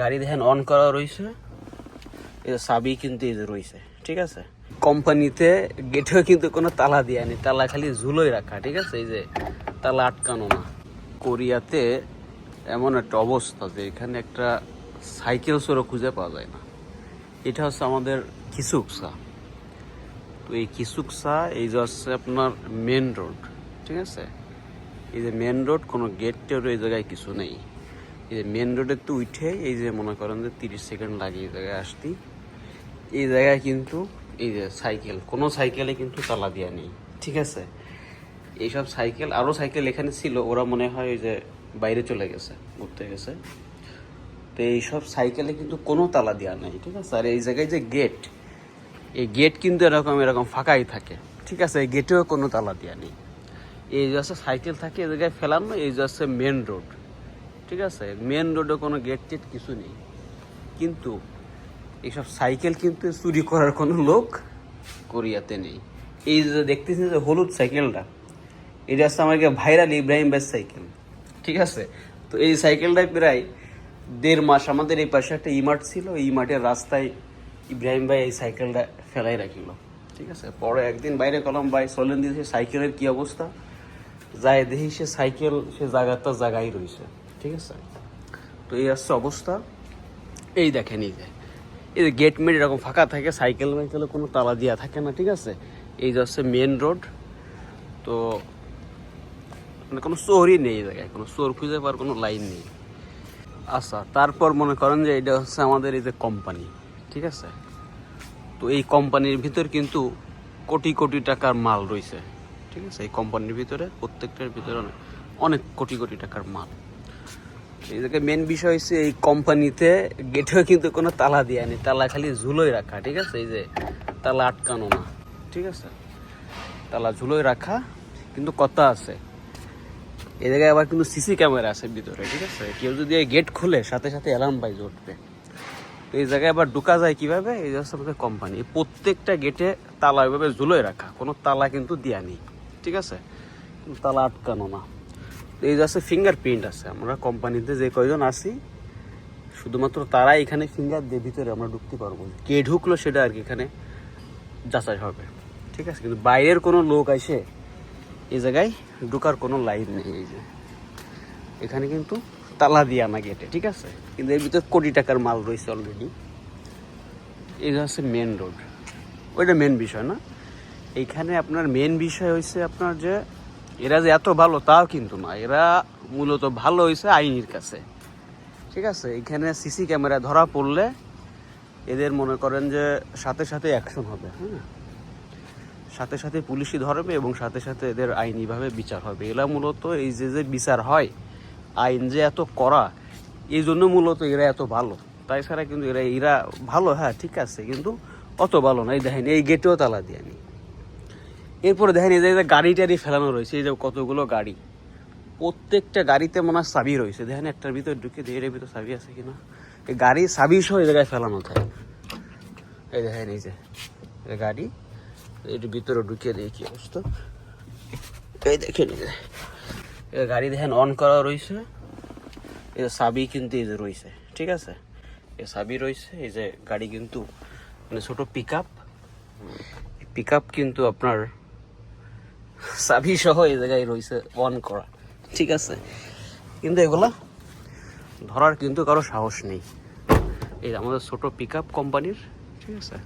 গাড়ি দেখেন অন করা রয়েছে এটা সাবি কিন্তু এই যে রয়েছে ঠিক আছে? কোম্পানিতে গেটেও কিন্তু কোনো তালা দেওয়া নেই, তালা খালি ঝুলোই রাখা, ঠিক আছে? এই যে তালা আটকানো না। কোরিয়াতে এমন একটা অবস্থা যে এখানে একটা সাইকেল সরো খুঁজে পাওয়া যায় না। এটা হচ্ছে আমাদের কিসুকসা তো এই কিসুকসা এই যে হচ্ছে আপনার মেন রোড ঠিক আছে? এই যে মেন রোড কোনো গেট টের এই জায়গায় কিছু নেই। এই যে মেন রোডে তো উঠে, এই যে মনে করেন যে তিরিশ সেকেন্ড লাগে এই জায়গায় আসতি। এই জায়গায় কিন্তু এই যে সাইকেল কোনো সাইকেলে কিন্তু তালা দেওয়া নেই, ঠিক আছে? এইসব সাইকেল আরও সাইকেল এখানে ছিল, ওরা মনে হয় ওই যে বাইরে চলে গেছে, ঘুরতে গেছে। তো এইসব সাইকেলে কিন্তু কোনো তালা দেওয়া নেই, ঠিক আছে? আর এই জায়গায় যে গেট এই গেট কিন্তু এরকম এরকম ফাঁকাই থাকে, ঠিক আছে? এই গেটেও কোনো তালা দেওয়া নেই। এই যে আছে সাইকেল থাকে, এই জায়গায় ফেলানো, এই যে আছে মেন রোড ঠিক আছে? মেন রোডে কোনো গেট টেট কিছু নেই। কিন্তু এইসব সাইকেল কিন্তু চুরি করার কোনো লোক কোরিয়াতে নেই। এই যে দেখতেছেন যে হলুদ সাইকেলটা এটা হচ্ছে আমাকে ভাইরাল ইব্রাহিম ভাই সাইকেল ঠিক আছে? তো এই সাইকেলটাই প্রায় দেড় মাস আমাদের এই পাশে একটা ইমার্ট ছিল, এই মাঠের রাস্তায় ইব্রাহিম ভাই এই সাইকেলটা ফেলাই রাখিল, ঠিক আছে? পরে একদিন বাইরে কলাম ভাই চলেন দিয়েছে সাইকেলের কি অবস্থা? যায় দেখি সে সাইকেল সে জায়গাটা জায়গায় রয়েছে। ঠিক আছে? তো এই হচ্ছে অবস্থা। এই দেখেন এই যে এই যে গেট মেট এরকম ফাঁকা থাকে সাইকেল মাইকেলে কোনো তালা দেওয়া থাকে না, ঠিক আছে? এই যে হচ্ছে মেন রোড তো মানে কোনো চোরই নেই এই জায়গায়, কোনো চোর খুঁজে পাওয়ার কোনো লাইন নেই। আচ্ছা তারপর মনে করেন যে এটা হচ্ছে আমাদের এই যে কোম্পানি ঠিক আছে? তো এই কোম্পানির ভিতর কিন্তু কোটি কোটি টাকার মাল রয়েছে, ঠিক আছে? এই কোম্পানির ভিতরে, প্রত্যেকটার ভিতরে অনেক কোটি কোটি টাকার মাল। এই জায়গায় মেন বিষয় হচ্ছে এই কোম্পানিতে গেটেও কিন্তু কোনো তালা দেওয়া নেই তালা খালি ঝুলোই রাখা, ঠিক আছে? এই যে তালা আটকানো না, ঠিক আছে? তালা ঝুলোই রাখা, কিন্তু কথা আছে। এই জায়গায় আবার কিন্তু সিসি ক্যামেরা আছে ভিতরে, ঠিক আছে? কেউ যদি এই গেট খুলে, সাথে সাথে অ্যালার্ম বাই উঠবে। তো এই জায়গায় আবার ঢুকা যায় কীভাবে? এই হচ্ছে আমাদের কোম্পানি প্রত্যেকটা গেটে তালা ওইভাবে ঝুলোই রাখা, কোনো তালা কিন্তু দেওয়া নেই, ঠিক আছে? তালা আটকানো না। এই যে আছে ফিঙ্গারপ্রিন্ট আছে। আমরা কোম্পানিতে যে কয়জন আছি, শুধুমাত্র তারাই এখানে ফিঙ্গার দিয়ে ভিতরে আমরা ঢুকতে পারব। কে ঢুকলো সেটা আর কি এখানে যাচাই হবে। ঠিক আছে? কিন্তু বাইরের কোনো লোক আসে এই জায়গায় ঢুকার কোনো লাইন নেই এই যে। এখানে কিন্তু তালা দিয়ে না গেটে ঠিক আছে? কিন্তু এর ভিতরে কোটি টাকার মাল রয়েছে অলরেডি এই যে হচ্ছে মেন রোড ওইটা মেন বিষয় না। এইখানে আপনার মেন বিষয় হয়েছে আপনার যে এরা যে এত ভালো তাও কিন্তু না। এরা মূলত ভালো হয়েছে আইনির কাছে। ঠিক আছে? এখানে সিসি ক্যামেরা ধরা পড়লে এদের মনে করেন যে সাথে সাথে অ্যাকশন হবে হ্যাঁ? সাথে সাথে পুলিশই ধরবে এবং সাথে সাথে এদের আইনিভাবে বিচার হবে। এরা মূলত এই যে যে বিচার হয়, আইন যে এত করা এই জন্য মূলত এরা এত ভালো। তাই ছাড়া কিন্তু এরা এরা ভালো হ্যাঁ ঠিক আছে, কিন্তু অত ভালো না। এই দেখেন, এই গেটেও তালা দিয়ে নি এরপরে দেখেন এই যে গাড়ি টাড়ি ফেলানো রয়েছে, এই যে কতগুলো গাড়ি। প্রত্যেকটা গাড়িতে মনে হয় চাবি রয়েছে। দেখেন একটার ভিতর ঢুকে দিয়ে ভিতর চাবি আছে কিনা। এই গাড়ি চাবি সহ এই জায়গায় ফেলানো থাকে। এই দেখেন এই যে গাড়ি, এর ভিতরে ঢুকিয়ে দিয়ে কি অবস্থা? এই দেখেন এই গাড়ি দেখেন অন করা রয়েছে। এই চাবি কিন্তু এই যে রয়েছে, ঠিক আছে? এই চাবি রয়েছে, এই যে গাড়ি কিন্তু মানে ছোট পিক আপ পিক আপ কিন্তু আপনার চাবি সহ এই জায়গায় রয়েছে অন করা। ঠিক আছে? কিন্তু এগুলা ধরার কিন্তু কারও সাহস নেই। এই আমাদের ছোট পিক আপ কোম্পানির ঠিক আছে?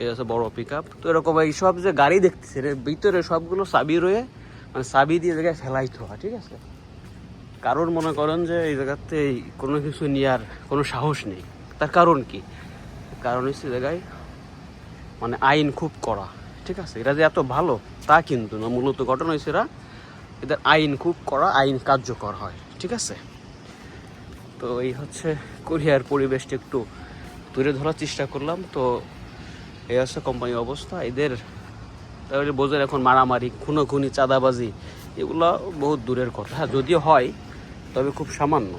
এই আছে বড় পিক আপ তো এরকম এই সব যে গাড়ি দেখতেছে ভিতরে সবগুলো চাবি রয়ে মানে চাবি দিয়ে জায়গায় ফেলাইতে হয়, ঠিক আছে? কারণ মনে করেন যে এই জায়গাতে কোনো কিছু নেওয়ার কোনো সাহস নেই। তার কারণ কি? কারণ হচ্ছে জায়গায় মানে আইন খুব কড়া। ঠিক আছে, এরা যে এত ভালো, তা কিন্তু না। মূলত ঘটনা হয়েছে এরা, এদের আইন খুব কড়া, আইন কার্যকর হয়, ঠিক আছে? তো এই হচ্ছে কোরিয়ার পরিবেশটা একটু তুলে ধরার চেষ্টা করলাম। তো এই হচ্ছে কোম্পানির অবস্থা। এদের তাহলে বোঝেন এখন মারামারি, খুনোখুনি, চাঁদাবাজি, এগুলো বহুত দূরের কথা। যদিও হয়, তবে খুব সামান্য।